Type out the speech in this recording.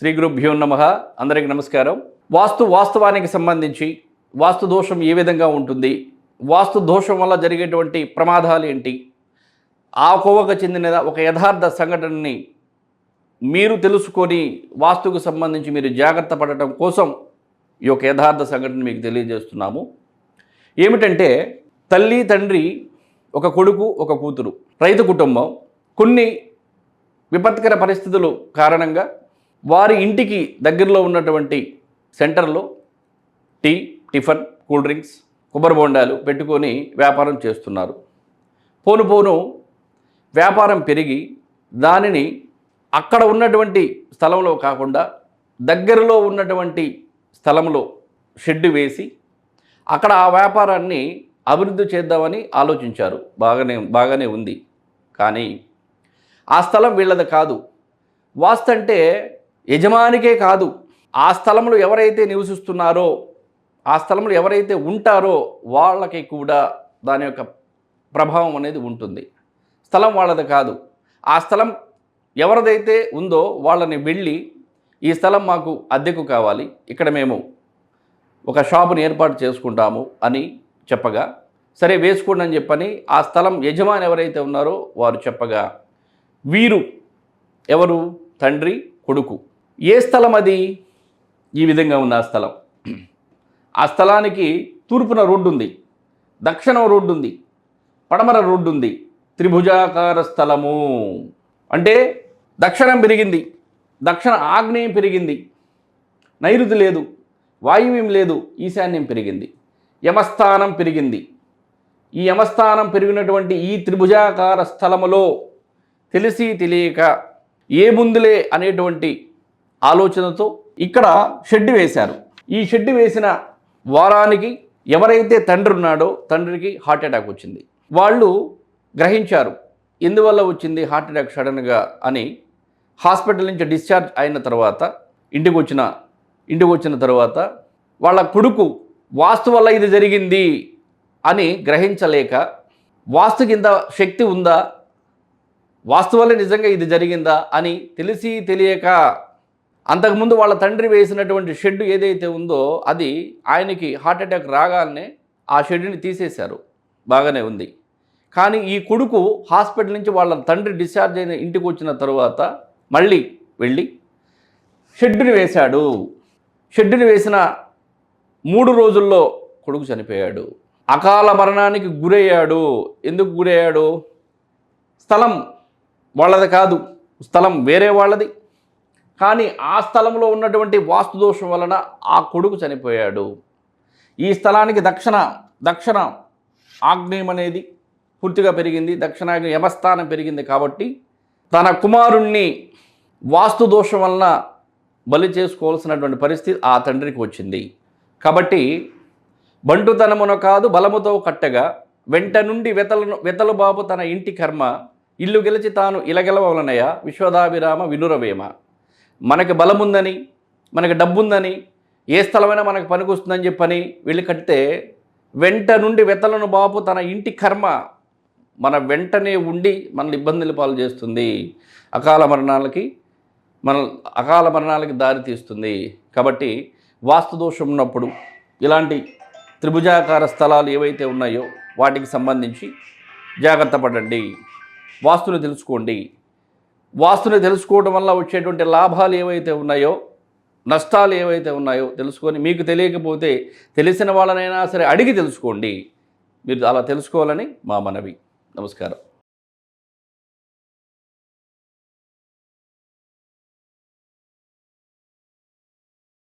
శ్రీ గురుభ్యో నమ. అందరికీ నమస్కారం. వాస్తు వాస్తవానికి సంబంధించి వాస్తు దోషం ఏ విధంగా ఉంటుంది? వాస్తు దోషం వల్ల జరిగేటువంటి ప్రమాదాలు ఏంటి? ఆ కోవకు చెందిన ఒక యథార్థ సంఘటనని మీరు తెలుసుకొని వాస్తుకు సంబంధించి మీరు జాగ్రత్త పడటం కోసం ఈ యొక్క యథార్థ సంఘటన మీకు తెలియజేస్తున్నాము. ఏమిటంటే తల్లి తండ్రి ఒక కొడుకు ఒక కూతురు రైతు కుటుంబం కొన్ని విపత్కర పరిస్థితులు కారణంగా వారి ఇంటికి దగ్గరలో ఉన్నటువంటి సెంటర్లో టీ టిఫన్ కూల్ డ్రింక్స్ కొబ్బరి బొండాలు పెట్టుకొని వ్యాపారం చేస్తున్నారు. పోను పోను వ్యాపారం పెరిగి దానిని అక్కడ ఉన్నటువంటి స్థలంలో కాకుండా దగ్గరలో ఉన్నటువంటి స్థలంలో షెడ్డు వేసి అక్కడ ఆ వ్యాపారాన్ని అభివృద్ధి చేద్దామని ఆలోచించారు. బాగానే బాగానే ఉంది. కానీ ఆ స్థలం వీళ్ళది కాదు. వాస్తంటే యజమానికే కాదు ఆ స్థలంలో ఎవరైతే నివసిస్తున్నారో ఆ స్థలంలో ఎవరైతే ఉంటారో వాళ్ళకి కూడా దాని యొక్క ప్రభావం అనేది ఉంటుంది. స్థలం వాళ్ళది కాదు. ఆ స్థలం ఎవరిదైతే ఉందో వాళ్ళని వెళ్ళి ఈ స్థలం మాకు అద్దెకు కావాలి. ఇక్కడ మేము ఒక షాపుని ఏర్పాటు చేసుకుంటాము అని చెప్పగా సరే వేసుకోండి అని చెప్పని ఆ స్థలం యజమాని ఎవరైతే ఉన్నారో వారు చెప్పగా వీరు ఎవరు? తండ్రి కొడుకు. ఏ స్థలం అది? ఈ విధంగా ఉంది ఆ స్థలం. ఆ స్థలానికి తూర్పున రోడ్డు ఉంది. దక్షిణం రోడ్డు ఉంది. పడమర రోడ్డు ఉంది. త్రిభుజాకార స్థలము. అంటే దక్షిణం పెరిగింది. దక్షిణ ఆగ్నేయం పెరిగింది. నైరుతి లేదు. వాయువ్యం లేదు. ఈశాన్యం పెరిగింది. యమస్థానం పెరిగింది. ఈ యమస్థానం పెరిగినటువంటి ఈ త్రిభుజాకార స్థలములో తెలిసి తెలియక ఏ ముందులే అనేటువంటి ఆలోచనతో ఇక్కడ షెడ్ వేశారు. ఈ షెడ్ వేసిన వారానికి ఎవరైతే తండ్రి ఉన్నాడో తండ్రికి హార్ట్ అటాక్ వచ్చింది. వాళ్ళు గ్రహించారు ఎందువల్ల వచ్చింది హార్ట్ అటాక్ సడన్గా అని హాస్పిటల్ నుంచి డిశ్చార్జ్ అయిన తర్వాత ఇంటికి వచ్చిన ఇంటికి వచ్చిన తర్వాత వాళ్ళ కొడుకు వాస్తు వల్ల ఇది జరిగింది అని గ్రహించలేక వాస్తు కింద శక్తి ఉందా? వాస్తు వల్ల నిజంగా ఇది జరిగిందా? అని తెలిసి తెలియక అంతకుముందు వాళ్ళ తండ్రి వేసినటువంటి షెడ్ ఏదైతే ఉందో అది ఆయనకి హార్ట్ అటాక్ రాగానే ఆ షెడ్ని తీసేశారు. బాగానే ఉంది. కానీ ఈ కొడుకు హాస్పిటల్ నుంచి వాళ్ళ తండ్రి డిశ్చార్జ్ అయిన ఇంటికి వచ్చిన తర్వాత మళ్ళీ వెళ్ళి షెడ్డుని వేశాడు. షెడ్డుని వేసిన మూడు రోజుల్లో కొడుకు చనిపోయాడు. అకాల మరణానికి గురయ్యాడు. ఎందుకు గురయ్యాడు? స్థలం వాళ్ళది కాదు. స్థలం వేరే వాళ్ళది. కానీ ఆ స్థలంలో ఉన్నటువంటి వాస్తు దోషం వలన ఆ కొడుకు చనిపోయాడు. ఈ స్థలానికి దక్షిణ దక్షిణ ఆగ్నేయం అనేది పూర్తిగా పెరిగింది. దక్షిణాగ్నేయ యమస్థానం పెరిగింది కాబట్టి తన కుమారుణ్ణి వాస్తు దోషం వలన బలి చేసుకోవాల్సినటువంటి పరిస్థితి ఆ తండ్రికి వచ్చింది. కాబట్టి బంటుతనమున కాదు బలముతో కట్టగా వెంట నుండి వెతలను వెతలు బాబు తన ఇంటి కర్మ ఇల్లు గెలిచి తాను ఇలగెలవలనయ? విశ్వదాభిరామ వినురవేమ. మనకి బలముందని మనకి డబ్బుందని ఏ స్థలమైనా మనకు పనికొస్తుందని చెప్పని వీళ్ళు కడితే వెంట నుండి వెతలను బాపు తన ఇంటి కర్మ మన వెంటనే ఉండి మనల్ని ఇబ్బందులు పాలు చేస్తుంది. అకాల మరణాలకి మన అకాల మరణాలకి దారి తీస్తుంది. కాబట్టి వాస్తు దోషం ఉన్నప్పుడు ఇలాంటి త్రిభుజాకార స్థలాలు ఏవైతే ఉన్నాయో వాటికి సంబంధించి జాగ్రత్త పడండి. వాస్తుని తెలుసుకోండి. వాస్తుని తెలుసుకోవడం వల్ల వచ్చేటువంటి లాభాలు ఏవైతే ఉన్నాయో నష్టాలు ఏవైతే ఉన్నాయో తెలుసుకొని మీకు తెలియకపోతే తెలిసిన వాళ్ళనైనా సరే అడిగి తెలుసుకోండి. మీరు అలా తెలుసుకోవాలని మా మనవి. నమస్కారం.